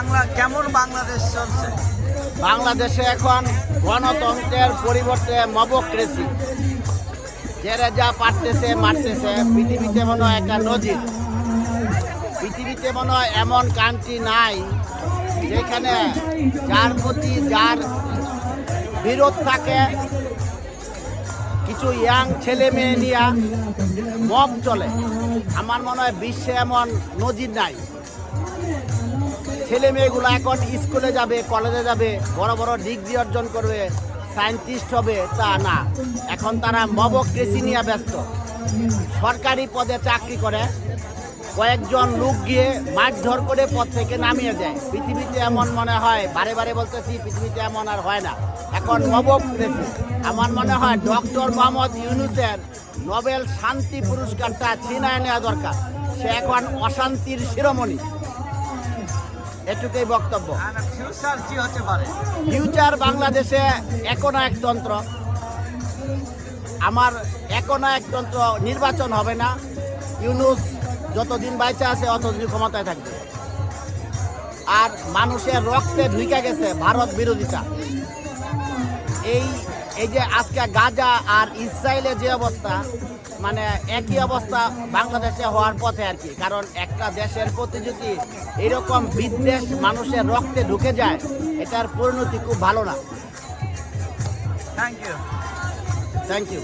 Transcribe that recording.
বাংলা, কেমন বাংলাদেশ চলছে? বাংলাদেশে এখন গণতন্ত্রের পরিবর্তে মবক্রেসি। যারা যা পারতেছে, মারতেছে। পৃথিবীতে মনে হয় একটা নজির। পৃথিবীতে মনে হয় এমন কান্ট্রি নাই, যেখানে যার প্রতি যার বিরোধ থাকে। কিছু ইয়াং ছেলে মেয়ে নিয়ে মব চলে। আমার মনে হয় বিশ্বে এমন নজির নাই। ছেলে মেয়েগুলো এখন স্কুলে যাবে কলেজে যাবে, বড় বড় ডিগ্রি অর্জন করবে সায়েন্টিস্ট হবে, তা না। এখন তারা মবক্রেসি নিয়ে ব্যস্ত। সরকারি পদে চাকরি করে, কয়েকজন লোক গিয়ে মারধর করে পদ থেকে নামিয়ে দেয়। পৃথিবীতে এমন মনে হয়, বারে বারে বলতেছি, পৃথিবীতে এমন আর হয় না। এখন মবক্রেসি আমার মনে হয় ডক্টর মোহাম্মদ ইউনুসের নোবেল শান্তি পুরস্কারটা ছিনায় নেওয়া দরকার। সে এখন অশান্তির শিরোমণি। এটুকুই বক্তব্য। ফিউচার কি হতে পারে। ফিউচার বাংলাদেশে একনায়কতন্ত্র আমার একনায়কতন্ত্র নির্বাচন হবে না। ইউনুস যতদিন বাইচে আছে অতদিন ক্ষমতায় থাকবে। আর মানুষের রক্তে ঢুকে গেছে ভারত বিরোধিতা। এই এই যে আজকে গাজা আর ইসরায়েলের যে অবস্থা মানে একই অবস্থা বাংলাদেশে হওয়ার পথে আর কি। কারণ একটা দেশের প্রতি যদি এরকম বিদ্বেষ মানুষের রক্তে ঢুকে যায় এটার পরিণতি খুব ভালো না। Thank you thank you